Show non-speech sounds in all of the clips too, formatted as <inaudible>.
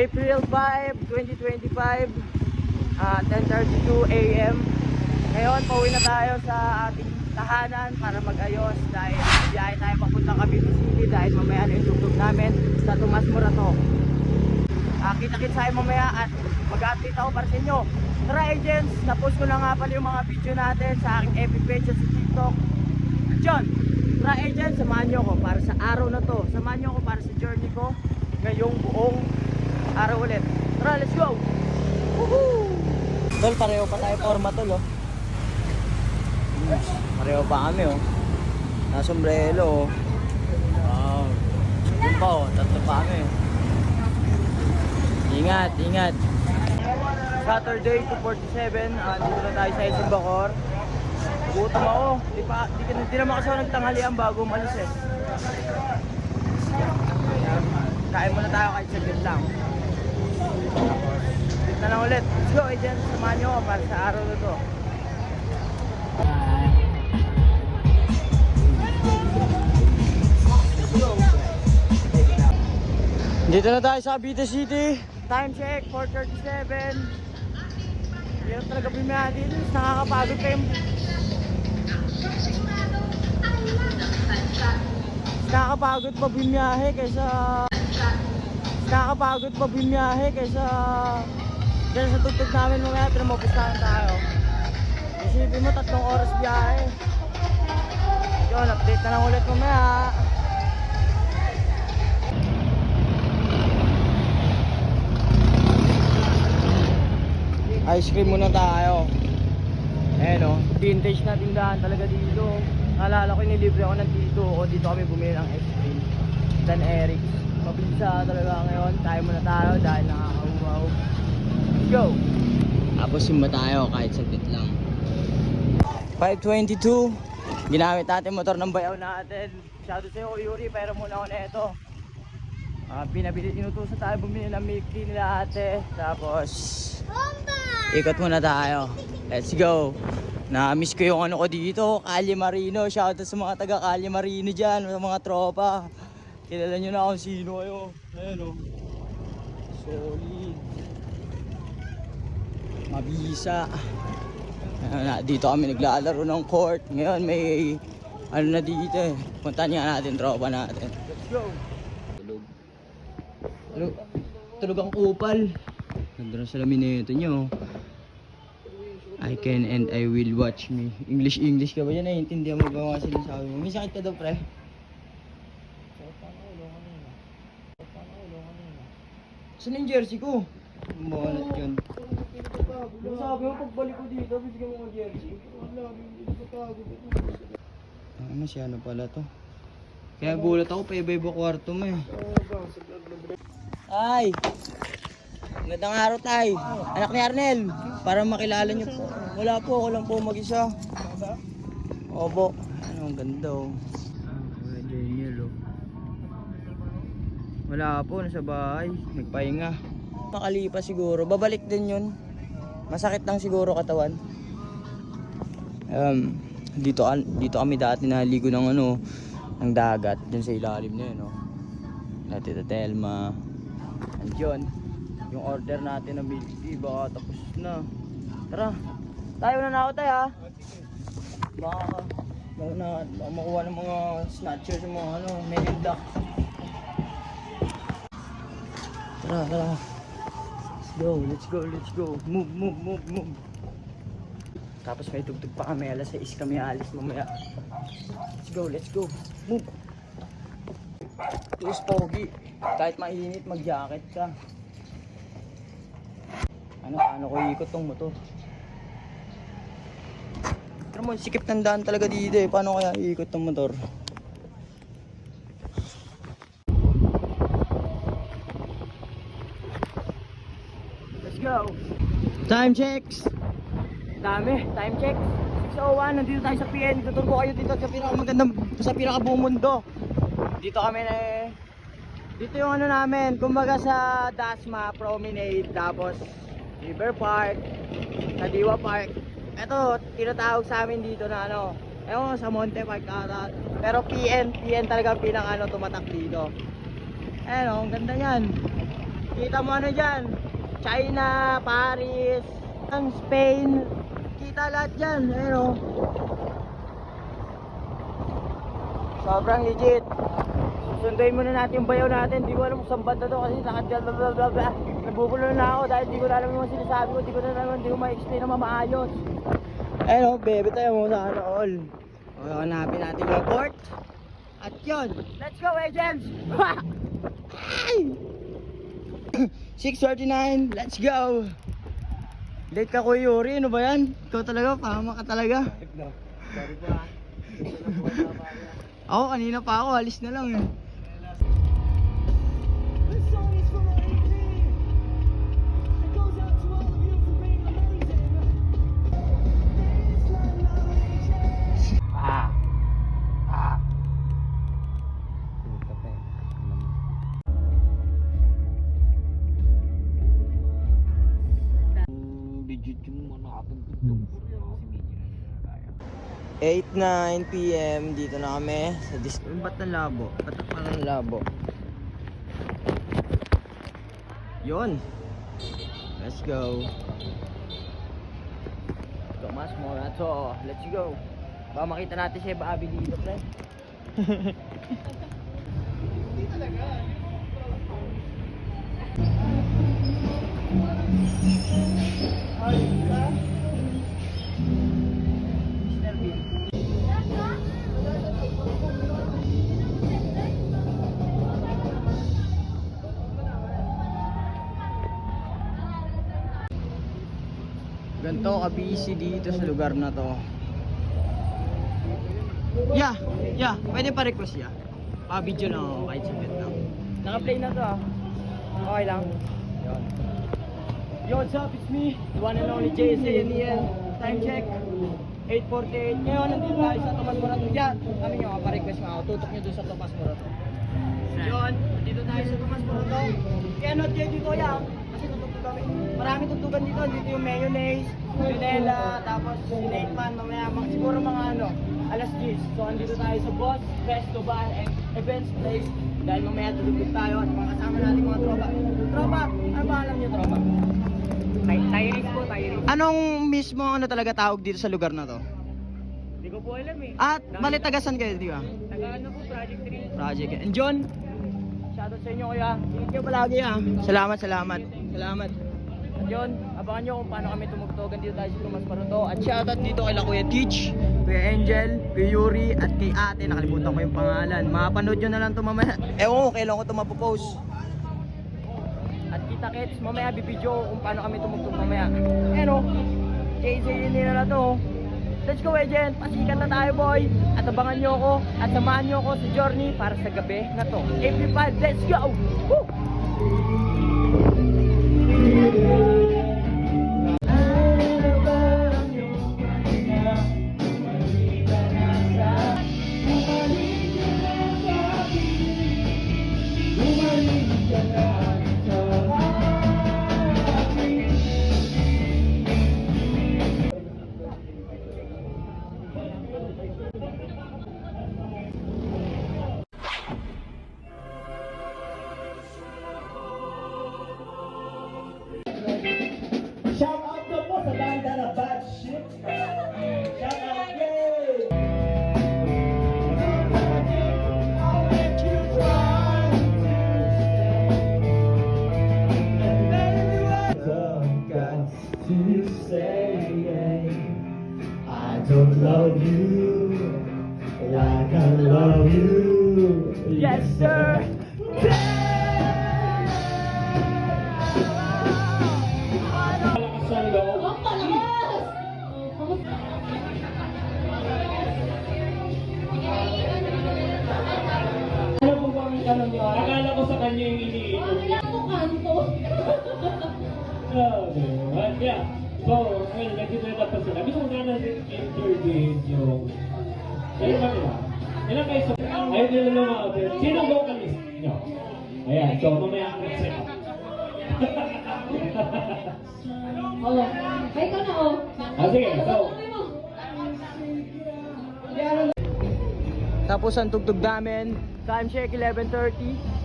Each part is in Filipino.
April 5, 2025, ah 10.32 a.m. Ngayon, pauwi na tayo sa ating tahanan para mag-ayos dahil biyahe tayo papunta Cavite City dahil mamaya na yung tugtog namin sa Tomas Morato. Ah, kita-kits tayo mamaya at mag-update ako para sa inyo. Tara agents, na-post ko na nga pala yung mga video natin sa aking FB page at sa TikTok. John, tara agents, samahan nyo ko para sa araw na to. Samahan nyo ko para sa journey ko ngayong buong araw ulit. Tara, let's go! Woohoo! Tol, pareho pa tayo forma tol, oh. Hmm, Pareho pa kami, oh. Nasombrelo, oh. Wow. Pa, oh. Tatlo pa kami. Ingat, ingat. Saturday to 47, ah, dito na tayo sa Isang Bacor. Gutom ako. Di, pa, di, di, di naman kasi ako nagtanghalian bago umalis eh. Kain muna tayo kahit saglit lang. Dito na ulit. Let's go, agent. Samahan nyo ako para sa araw na to. Dito na tayo sa Cavite City. Time check, 4.37. Hirap talaga bumiyahe dito. Nakakapagod pa yung... Nakakapagod pa bumiyahe kaysa... Nakakapagod pa bumiyahe kaysa... Dahil sa tugtog namin mamaya, tinamopistahan tayo. Isipin mo, tatlong oras biyahe. Yun, update na lang ulit mamaya. Ice cream muna tayo. Ayan o, vintage na tindahan talaga dito. Naalala ko nilibre ako ng tito ko. Dito kami bumili ng ice cream. Dan Eric. Mabilisa talaga ngayon. Tayo muna tayo dahil nakakauwaw. Let's go! Tapos simba tayo kahit saglit lang. 522. Ginamit natin motor ng bayaw natin. Masyado sa'yo, Yuri, pero muna ako na ito. Ah, pinabili, inutusan tayo bumili ng milk tea nila ate. Tapos, ikot muna tayo. Let's go. Na-miss ko yung ano ko dito, Calle Marino. Shoutout sa mga taga Calle Marino dyan, sa mga tropa. Kilala nyo na kung sino kayo. Ayan o. Solid. Mabisa. Ayan na, dito kami naglalaro ng court. Ngayon may ano na dito eh. Puntahan nga natin tropa natin. Let's go. Tulog. Tulog. Tulog ang kupal. Ganda na sa laminato nyo. I can and I will watch me. English, English ka ba yan? Naiintindihan mo ba mga sinasabi mo? May sakit ka daw, pre? Saan yung jersey ko? Bumanat yun. Sabi mo, pagbalik ko dito, bigyan mo ng jersey. Ano siya, ano pala to? Kaya gulat ako, pa iba-iba kwarto mo eh. Ay! Magandang araw tay. Anak ni Arnel. Para makilala niyo po. Wala po, ako lang po mag-isa. Opo. Ano, ang ganda oh. Wala po, nasa bahay. Nagpahinga. Makalipas siguro. Babalik din yun. Masakit lang siguro katawan. Um, dito, dito kami dati naligo ng ano, ng dagat. Dyan sa ilalim na yun oh. Dati Tita Telma. Andiyon. Yung order natin ng milk tea, baka tapos na. Tara. Tayo na na ako tayo ha. Baka, baka na, baka makuha ng mga snatchers yung mga ano, men Tara, tara. Let's go, let's go, let's go. Move, move, move, move. Tapos may tugtog pa kami, alas 6 kami alis mamaya. Let's go, let's go. Move. Tuos pogi. Kahit mainit, mag-jacket ka. Ano, paano ko ikot tong motor? Pero mo, sikip ng daan talaga dito eh. Paano kaya ikot tong motor? Let's go! Time checks! Dami, time check. 601, nandito tayo sa PN. Tuturo ko kayo dito sa pinakamagandang, sa pinakabuong mundo. Dito kami na dito yung ano namin, kumbaga sa Dasma Promenade, tapos River Park, Kadiwa Park. Ito, tinatawag sa amin dito na ano, ewan sa Monte Park ata. Pero PN, PN talaga pinaka ano, tumatak dito. Ayan o, ang ganda yan. Kita mo ano dyan? China, Paris, ang Spain. Kita lahat dyan. Ayun o. Sobrang legit. Sunduin muna natin yung bayaw natin. Di ko alam kung saan banda to kasi sakit dyan. Blah, blah, blah, blah. Nabubulo na ako dahil di ko na alam yung sinasabi ko. Di ko na alam, di ko ma-explain na maayos. Ayun o, bebe tayo muna ano all. O, hanapin natin yung port. At yun, let's go agents! <laughs> Ay! <clears throat> 6.39, let's go! Late ka Kuya Yuri, ano ba yan? Ikaw talaga, pahama ka talaga. <laughs> Ako, kanina pa ako, alis na lang eh. 8-9 p.m. Dito na kami sa dis... Ng labo? Ba't ng labo? Yun. Let's go. Tomas Morato. Let's go. Baka makita natin si Eba Abi dito, pre. Mr. <laughs> Ganto ka busy dito sa lugar na to. Yeah, yeah, pwede pa request ya. Pa-video lang ako kahit saglit lang. Naka-play na to ah. Okay lang. Yun. Yo, what's up? It's me, the one and only JSA and Ian. Time check. 8.48. Ngayon, nandito tayo sa Tomas Morato. Yan, kami nyo, pa-request nga ako. Tutok nyo doon sa Tomas Morato. Yun, nandito tayo sa Tomas Morato. Kaya not kayo dito Maraming tugtugan dito. Dito yung mayonnaise, Junella, tapos snake man, mamaya, mga, siguro mga ano, alas 10. So, andito tayo sa Boss Festival and Events Place. Dahil mamaya tutugtog tayo at mga kasama natin mga tropa. Tropa, ano ba alam niyo tropa? Tyrese po, Tyrese. Anong mismo ano talaga tawag dito sa lugar na to? Hindi ko po alam eh. At bali tagasan kayo, di ba? Taga ano po, Project 3. Project. And John, shoutout sa inyo kuya. Ingat kayo palagi ha. Salamat, salamat. Salamat. At yun, abangan nyo kung paano kami tumugtugan dito tayo sa Tumas Paruto. At shoutout dito kay Kuya Teach, Kuya Angel, Kuya Yuri, at kay ate. Nakalimutan ko yung pangalan. Mapanood nyo na lang ito mamaya. Ewan ko, kailan ko ito mapopost. At kita kits, mamaya bibidyo kung paano kami tumugtog mamaya. Pero, JJ yun nila na to. Let's go, agent. Pasikat na tayo, boy. At abangan nyo ako at samahan nyo ako sa journey para sa gabi na to. April 5, let's go! Woo! Ano po ba ang tanong niyo? Akala ko sa kanya yung iniinom niya. Wala ko kanto. <laughs> Grabe. Well, yeah. So, well, nag-develop pa sila. Gusto ko na natin interview yung... Ayun ba nila? Ilan kayo sa... Ayun nila lumabit. Sino vocalist niyo? Ayan, so mamaya ang set up. Oo. Ay, ka na, oh. Ah, sige, so... Tapos ang tugtog namin, time check 11.30.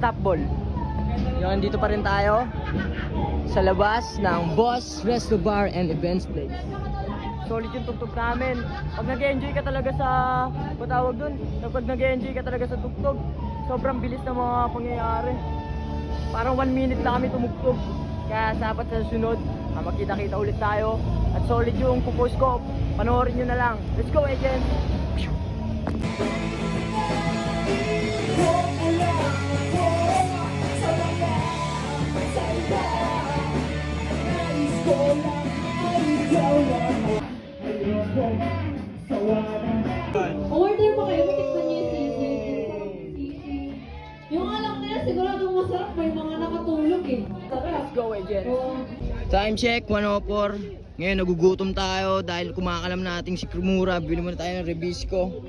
stop ball. Yun, dito pa rin tayo sa labas ng Boss Resto Bar and Events Place. Solid yung tugtog namin. Pag nag-enjoy ka talaga sa, patawag dun, pag nag-enjoy ka talaga sa tugtog, sobrang bilis ng mga pangyayari. Parang one minute lang kami tumugtog. Kaya dapat sa sunod, ah, magkita-kita ulit tayo. At solid yung pupos ko. Panoorin nyo na lang. Let's go, agent! Order Time check, 104. Ngayon, nagugutom tayo dahil kumakalam nating si Krumura. Bili muna tayo ng Rebisco.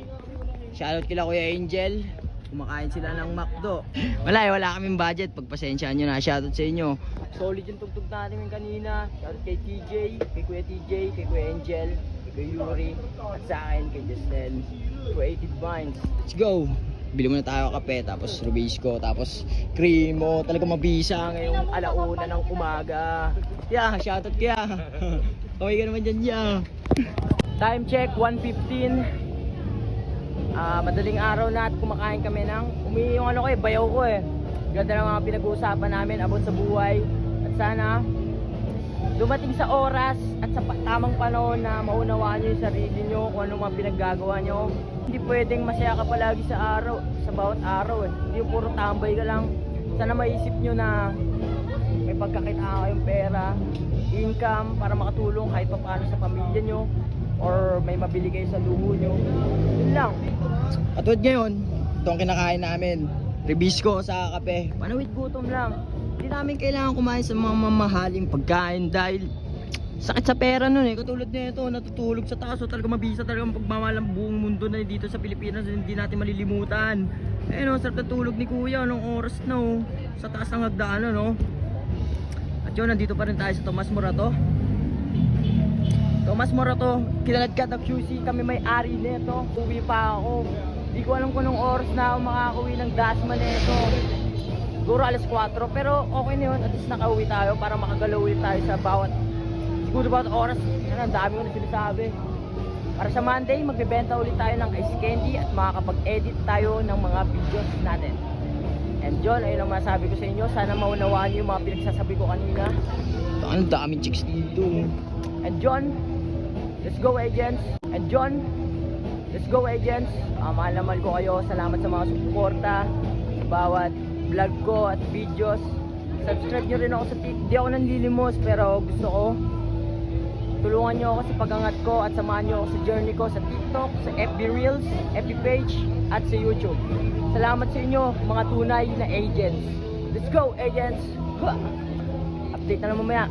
Shoutout kila Kuya Angel. Kumakain sila ng McDo. <laughs> Wala eh, wala kaming budget. Pagpasensyaan nyo na. Shoutout sa inyo. Solid yung tugtog natin yung kanina. Shoutout kay TJ, kay Kuya TJ, kay Kuya Angel, kay Yuri, at sa akin, kay Justel. Creative Minds. Let's go! Bili muna tayo kape, tapos Rubisco, tapos Krimo. Talaga mabisa ngayong alauna ng umaga. Yeah, shoutout kaya. <laughs> Kaway ka naman dyan, yeah. Time check, 1.15. Ah, madaling araw na at kumakain kami ng umi yung ano ko eh, bayaw ko eh. Ganda ng mga pinag-uusapan namin about sa buhay. At sana dumating sa oras at sa tamang panahon na maunawaan nyo yung sarili nyo kung ano mga pinaggagawa nyo. Hindi pwedeng masaya ka palagi sa araw, sa bawat araw eh. Hindi yung puro tambay ka lang. Sana maisip nyo na may pagkakitaan kayong pera, income para makatulong kahit pa paano sa pamilya nyo or may mabili kayo sa luho nyo. Yun lang. At ngayon, ito ang kinakain namin. Ribisco sa kape. Panawid gutom lang. Hindi namin kailangan kumain sa mga mamahaling pagkain dahil sakit sa pera nun eh. Katulad nito, natutulog sa taas. So talaga mabisa talaga ang pagmamahal ng buong mundo na dito sa Pilipinas. Hindi natin malilimutan. Eh no, sarap na tulog ni Kuya. Anong oras na oh. Sa taas ng hagdaan no. At yun, nandito pa rin tayo sa Tomas Morato. Tomas Morato, kilaladkad ng QC. Kami may-ari nito. Uwi pa ako. Hindi ko alam kung anong oras na ako makakauwi ng Dasma nito. Siguro alas 4. Pero okay na yun. At least nakauwi tayo para makagalaw ulit tayo sa bawat siguro bawat oras. Yan, ang dami ko na sinasabi. Para sa Monday, magbebenta ulit tayo ng ice candy at makakapag-edit tayo ng mga videos natin. And John, ayun ang masabi ko sa inyo. Sana maunawaan niyo yung mga pinagsasabi ko kanina. Ang daming chicks dito. And John, let's go agents. And John, let's go agents. Ah, mahal na mahal ko kayo. Salamat sa mga suporta sa bawat vlog ko at videos. Subscribe nyo rin ako sa TikTok. Di ako nanlilimos pero gusto ko tulungan nyo ako sa pagangat ko at samahan nyo ako sa journey ko sa TikTok, sa FB Reels, FB page, at sa YouTube. Salamat sa inyo, mga tunay na agents. Let's go, agents! Update na lang mamaya.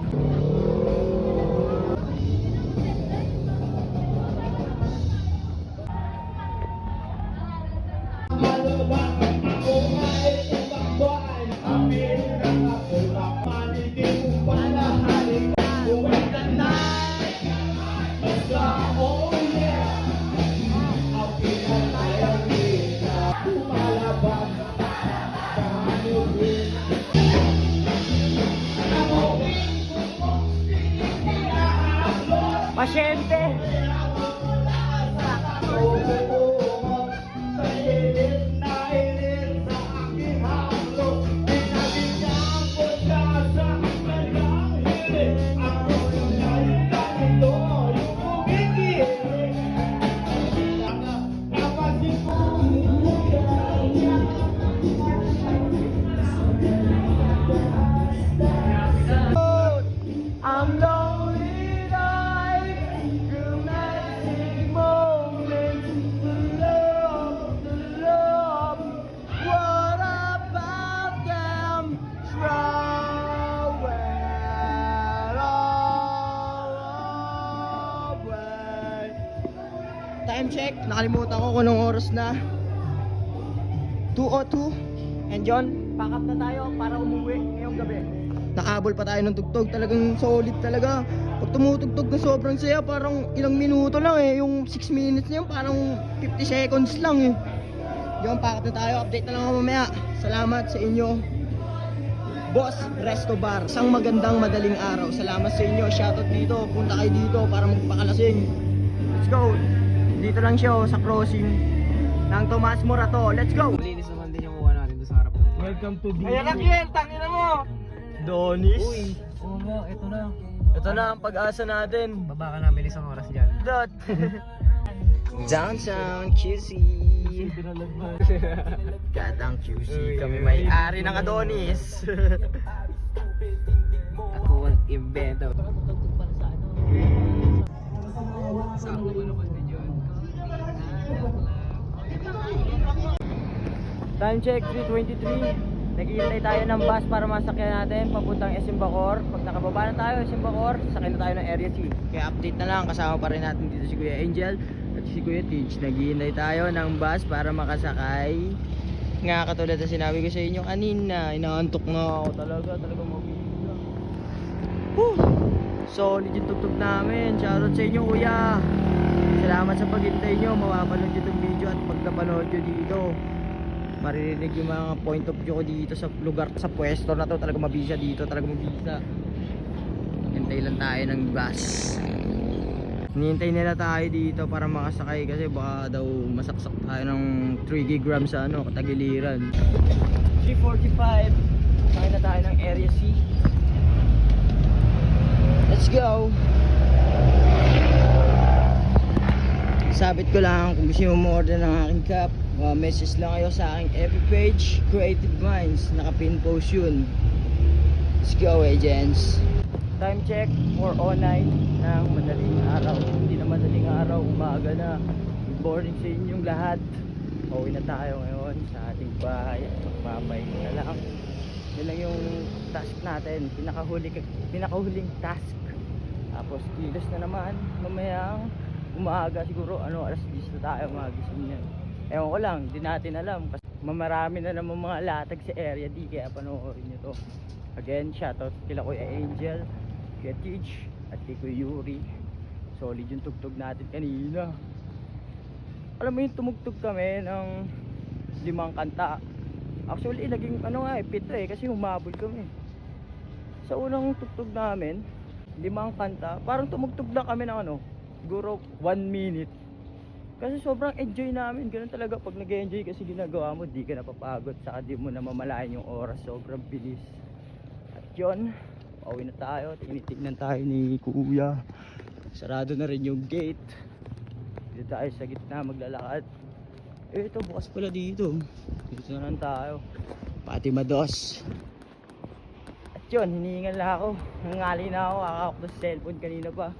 Pasyente! Time check, nakalimutan ko kung anong oras na. 2.02. And John, pack up na tayo para umuwi ngayong gabi. Nakabol pa tayo ng tugtog, talagang solid talaga. Pag tumutugtog na sobrang saya, parang ilang minuto lang eh. Yung 6 minutes yun, parang 50 seconds lang eh. Yung packet na tayo, update na lang ako mamaya. Salamat sa inyo. Boss Resto Bar. Isang magandang madaling araw. Salamat sa inyo. Shoutout dito. Punta kayo dito para magpakalasing. Let's go. Dito lang siya oh, sa crossing ng Tomas Morato. Let's go. Malinis naman din yung kuha natin doon sa harap. Welcome to the... Ayan na Kiel, tangina mo. Donis. Uy, oo nga, ito na. Ito na ang pag-asa natin. Baba ka namin isang oras dyan. Dot. <laughs> Downtown QC. Gatang <laughs> QC. Kami may-ari ng Adonis. <laughs> Ako ang invento. Sakto yun. Time check 3.23 Naghihintay tayo ng bus para masakyan natin papuntang SM Bacor Pag nakababa na tayo SM Bacor, sakyan na tayo ng Area C. Kaya update na lang, kasama pa rin natin dito si Kuya Angel At si Kuya Teach. Naghihintay tayo ng bus para makasakay. Nga katulad na sinabi ko sa inyo kanina Inaantok na ako talaga, talaga mabigla Whew! Solid yung tugtog namin. Shoutout sa inyo kuya. Salamat sa paghintay nyo. Mapapanood nyo itong video at pag nyo dito maririnig yung mga point of view ko dito sa lugar sa pwesto na to. Talaga mabisa dito talaga mabisa. Hintay lang tayo ng bus. Hinihintay nila tayo dito para makasakay kasi baka daw masaksak tayo ng 3 gigram sa ano katagiliran. 345 sakay na tayo ng area C. Let's go sabit ko lang kung gusto mo order ng aking cup uh, message lang kayo sa aking FB page Creative Minds. Nakapin post yun. Let's go agents. Time check 4.09 ng madaling araw. Hindi na madaling araw umaga na. Good morning sa inyong lahat. Pauwi na tayo ngayon sa ating bahay. At magpapahinga na lang. Yun lang yung task natin. Pinakahuli, pinakahuling task. Tapos kilos na naman. Mamayang umaga siguro ano alas 10 na tayo magising niyan ewan ko lang hindi natin alam kasi mamarami na naman mga latag sa area di kaya panoorin nyo to. Again shoutout kila Kuya Angel Kuya Teach at kay Kuya Yuri. Solid yung tugtog natin kanina. Alam mo yung tumugtog kami ng limang kanta. Actually naging ano nga eh pito eh kasi humabol kami. Sa unang tugtog namin limang kanta parang tumugtog lang kami ng ano siguro one minute. Kasi sobrang enjoy namin. Ganun talaga pag nag enjoy kasi ginagawa mo di ka napapagod. Saka di mo namamalayan yung oras. Sobrang bilis. At yun pauwi na tayo. Tinitignan tayo ni kuya. Sarado na rin yung gate. Dito tayo sa gitna maglalakad. Eh ito bukas pala dito. Dito na lang tayo. Pati mados. At yun hinihingal na ako. Nangali na ako. Kakakok na sa cellphone kanina pa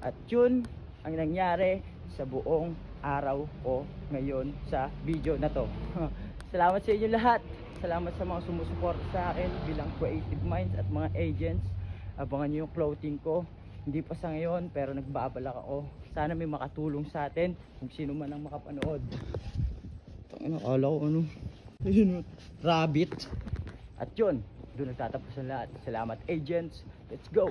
at yun ang nangyari sa buong araw ko ngayon sa video na to. <laughs> Salamat sa inyo lahat. Salamat sa mga sumusuporta sa akin bilang Creative Minds at mga agents. Abangan nyo yung clothing ko. Hindi pa sa ngayon pero nagbabalak ako. Sana may makatulong sa atin kung sino man ang makapanood. Tangina, akala ko ano. Ayun, rabbit. At yun, doon nagtatapos ang lahat. Salamat agents. Let's go.